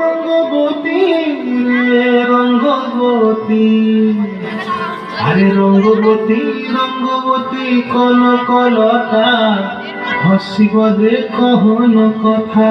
রঙ্গবতী রঙ্গবতী। আরে রঙ্গবতী রঙ্গবতী কল কলতা হসিব দে কহন কথা।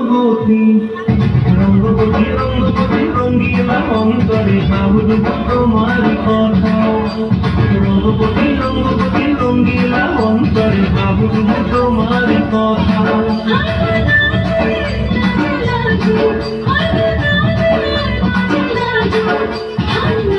রঙ্গবতী রঙ্গবতী রঙ্গবতী রঙ্গিলা অন্তরে বাহুল তোমার কথা রঙ্গবতী রঙ্গবতী রঙ্গিলা অন্তরে বাহুল তোমার কথা স্বপ্ন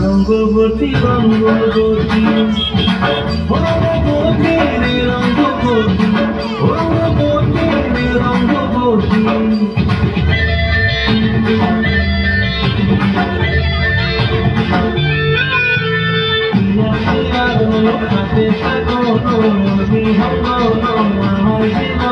রঙ্গবতী রঙ্গবতী রঙ্গবতী রে রঙ্গবতী রঙ্গবতী রে রঙ্গবতী হাতে থাকো বিহঙ্গ আমার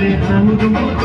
রঙ্গবতী রঙ্গবতী